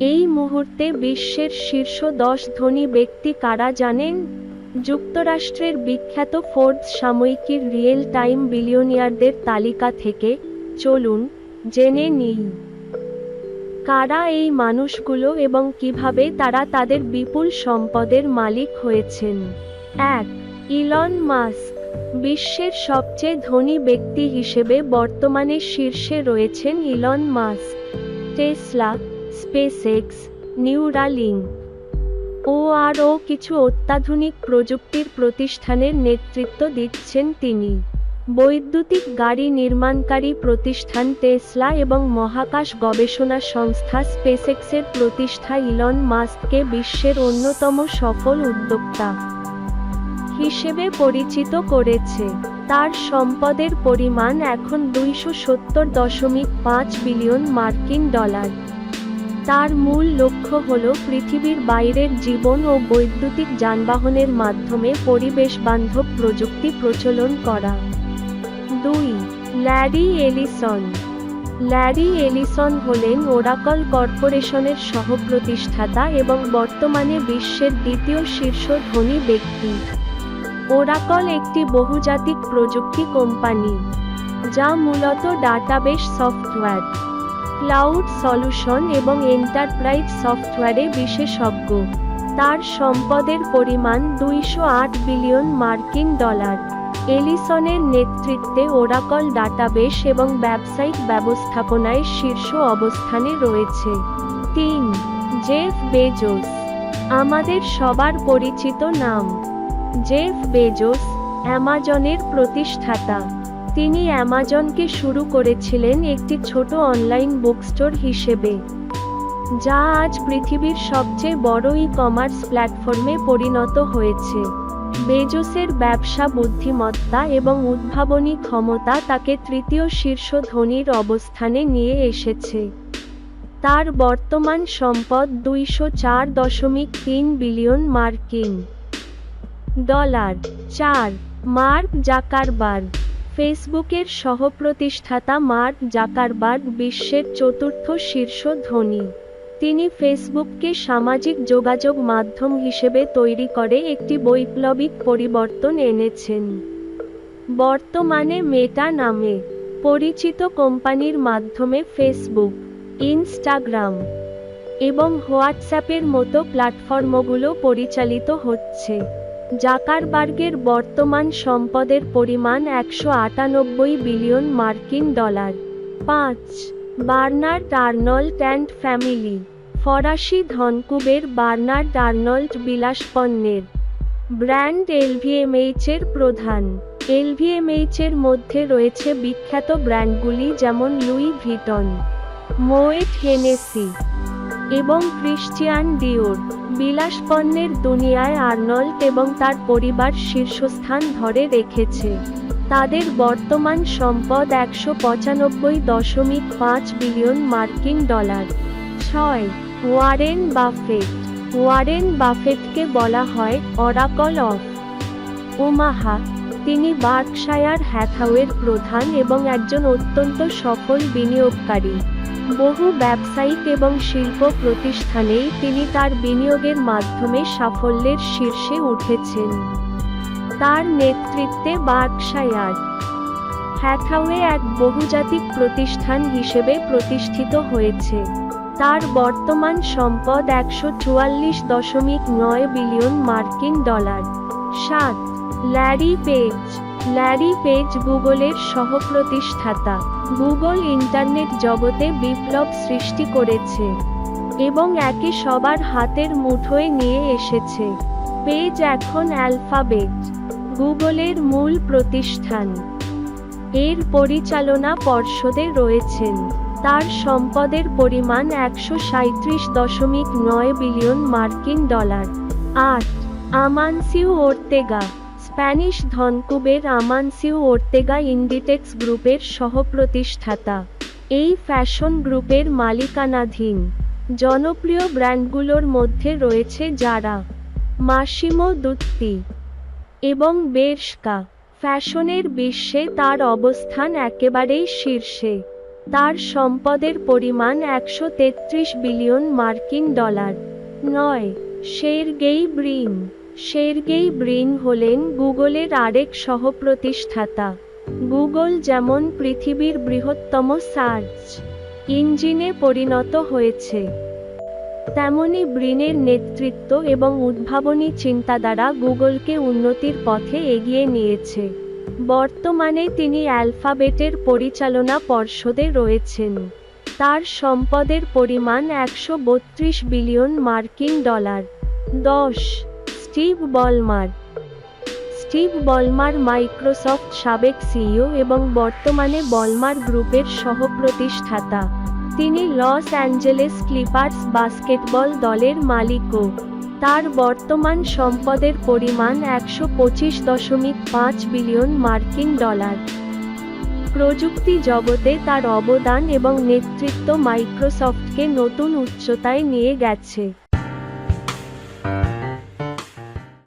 এই মুহূর্তে বিশ্বের শীর্ষ দশ ধনী ব্যক্তি কারা জানেন? যুক্তরাষ্ট্রের বিখ্যাত ফোর্বস সাময়িকীর রিয়েল টাইম বিলিয়নিয়ারদের তালিকা থেকে চলুন জেনে নিই। কারা এই মানুষগুলো এবং কীভাবে তারা তাদের বিপুল সম্পদের মালিক হয়েছেন? এক, ইলন মাস্ক, বিশ্বের সবচেয়ে ধনী ব্যক্তি হিসেবে বর্তমানে শীর্ষে রয়েছেন Elon Musk. Tesla SpaceX Neuralink ও আরও কিছু অত্যাধুনিক প্রযুক্তির প্রতিষ্ঠানের নেতৃত্ব দিচ্ছেন তিনি। বৈদ্যুতিক গাড়ি নির্মাণকারী প্রতিষ্ঠান টেসলা এবং মহাকাশ গবেষণা সংস্থা স্পেসএক্সের প্রতিষ্ঠা ইলন মাস্ককে বিশ্বের অন্যতম সফল উদ্যোক্তা। হিসেবে পরিচিত করেছে। তার সম্পদের পরিমাণ এখন দুইশো সত্তর দশমিক পাঁচ বিলিয়ন মার্কিন ডলার। তার মূল লক্ষ্য হল পৃথিবীর বাইরের জীবন ও বৈদ্যুতিক যানবাহনের মাধ্যমে পরিবেশ বান্ধব প্রযুক্তি প্রচলন করা। দুই, ল্যারি এলিসন। ল্যারি এলিসন হলেন ওরাকল কর্পোরেশনের সহপ্রতিষ্ঠাতা এবং বর্তমানে বিশ্বের দ্বিতীয় শীর্ষ ধনী ব্যক্তি। ওরাকল একটি বহুজাতিক প্রযুক্তি কোম্পানি, যা মূলত ডাটাবেস সফটওয়্যার ক্লাউড সলিউশন এবং এন্টারপ্রাইজ সফটওয়্যারে বিশেষজ্ঞ। তার সম্পদের পরিমাণ দুইশো আট বিলিয়ন মার্কিন ডলার। এলিসনের নেতৃত্বে ওরাকল ডাটাবেস এবং ব্যবসায়িক ব্যবস্থাপনায় শীর্ষ অবস্থানে রয়েছে। তিন, জেফ বেজোস, আমাদের সবার পরিচিত নাম। জেফ বেজোস, অ্যামাজনের প্রতিষ্ঠাতা। তিনি অ্যামাজনকে শুরু করেছিলেন একটি ছোট অনলাইন বুকস্টোর হিসেবে, যা আজ পৃথিবীর সবচেয়ে বড় ই কমার্স প্ল্যাটফর্মে পরিণত হয়েছে। বেজোসের ব্যবসা বুদ্ধিমত্তা এবং উদ্ভাবনী ক্ষমতা তাকে তৃতীয় শীর্ষ ধনীর অবস্থানে নিয়ে এসেছে। তার বর্তমান সম্পদ দুইশো চার দশমিক তিন বিলিয়ন মার্কিন। ডলার, চার, মার্ক জাকারবার্গ। ফেসবুকের সহপ্রতিষ্ঠাতা মার্ক জাকারবার্গ বিশ্বের চতুর্থ শীর্ষ ধনী। তিনি ফেসবুককে সামাজিক যোগাযোগ মাধ্যম হিসেবে তৈরি করে একটি বৈপ্লবিক পরিবর্তন এনেছেন। বর্তমানে মেটা নামে পরিচিত কোম্পানির মাধ্যমে ফেসবুক, ইনস্টাগ্রাম এবং হোয়াটসঅ্যাপের মতো প্ল্যাটফর্মগুলো পরিচালিত হচ্ছে। জাকারবার্গের বর্তমান সম্পদের পরিমাণ একশো আটানব্বই বিলিয়ন মার্কিন ডলার। পাঁচ, বার্নার্ড আর্নল্ড অ্যান্ড ফ্যামিলি, ফরাসি ধনকুবের বার্নার্ড আর্নল্ড বিলাসপণ্যের। ব্র্যান্ড এলভিএমএইচ এর প্রধান। এলভিএমএইচ এর মধ্যে রয়েছে বিখ্যাত ব্র্যান্ডগুলি যেমন লুই ভিটন, মোয়েট হেনেসি এবং ক্রিশ্চিয়ান ডিওর। বিলাসপণ্যের দুনিয়ায় আর্নল্ড এবং তার পরিবার শীর্ষস্থান ধরে রেখেছে। তাদের বর্তমান সম্পদ একশো পঁচানব্বই দশমিক পাঁচ বিলিয়ন মার্কিন ডলার। ছয়, ওয়ারেন বাফেট। ওয়ারেন বাফেটকে বলা হয় অরাকল অফ ওমাহা তিনি বার্কশায়ার হ্যাথাওয়ের প্রধান এবং একজন অত্যন্ত সফল বিনিয়োগকারী। বহু ব্যবসায়িক এবং শিল্প প্রতিষ্ঠানেই তিনি তার বিনিয়োগের মাধ্যমে সাফল্যের শীর্ষে উঠেছেন। তার নেতৃত্বে বার্কশায়ার হ্যাথাওয়ে এক বহুজাতিক প্রতিষ্ঠান হিসেবে প্রতিষ্ঠিত হয়েছে। তার বর্তমান সম্পদ একশো চুয়াল্লিশ দশমিক নয় বিলিয়ন মার্কিন ডলার। সাত, ল্যারি পেজ ল্যারি পেজ গুগলের সহপ্রতিষ্ঠাতা। গুগল ইন্টারনেট জগতে বিপ্লব সৃষ্টি করেছে এবং একে সবার হাতের মুঠোয় নিয়ে এসেছে। পেজ এখন অ্যালফাবেট, গুগলের মূল প্রতিষ্ঠান। এর পরিচালনা পর্ষদে রয়েছেন। তার সম্পদের পরিমাণ একশো সাঁত্রিশ দশমিক নয় বিলিয়ন মার্কিন ডলার। আট, আমানসিউ ওর্তেগা। স্প্যানিশ ধনকুবের আমানসিউ ওর্তেগা ইন্ডিটেক্স গ্রুপের সহপ্রতিষ্ঠাতা। এই ফ্যাশন গ্রুপের মালিকানাধীন। জনপ্রিয় ব্র্যান্ডগুলোর মধ্যে রয়েছে যারা মাসিমো দুত্তি এবং বের্শকা। ফ্যাশনের বিশ্বে তার অবস্থান একেবারেই শীর্ষে। তার সম্পদের পরিমাণ একশো তেত্রিশ বিলিয়ন মার্কিন ডলার। নয়, শেরগেই ব্রিন। শেরগেই ব্রিন হলেন গুগলের আরেক সহপ্রতিষ্ঠাতা। গুগল যেমন পৃথিবীর বৃহত্তম সার্চ ইঞ্জিনে পরিণত হয়েছে, তেমনি ব্রিনের নেতৃত্ব এবং উদ্ভাবনী চিন্তা দ্বারা গুগলকে উন্নতির পথে এগিয়ে নিয়েছে। বর্তমানে তিনি অ্যালফাবেটের পরিচালনা পর্ষদে রয়েছেন। তার সম্পদের পরিমাণ একশো বত্রিশ বিলিয়ন মার্কিন ডলার। দশ Steve Ballmer. Steve Ballmer Microsoft সাবেক সিইও এবং বর্তমানে বলমার গ্রুপের সহ প্রতিষ্ঠাতা তিনি লস অ্যাঞ্জেলেস ক্লিপার্স বাস্কেটবল দলের মালিকও তার বর্তমান সম্পদের পরিমাণ একশো পঁচিশ দশমিক পাঁচ বিলিয়ন মার্কিন ডলার। প্রযুক্তি জগতে তার অবদান এবং নেতৃত্ব মাইক্রোসফটকে নতুন উচ্চতায় নিয়ে গেছে।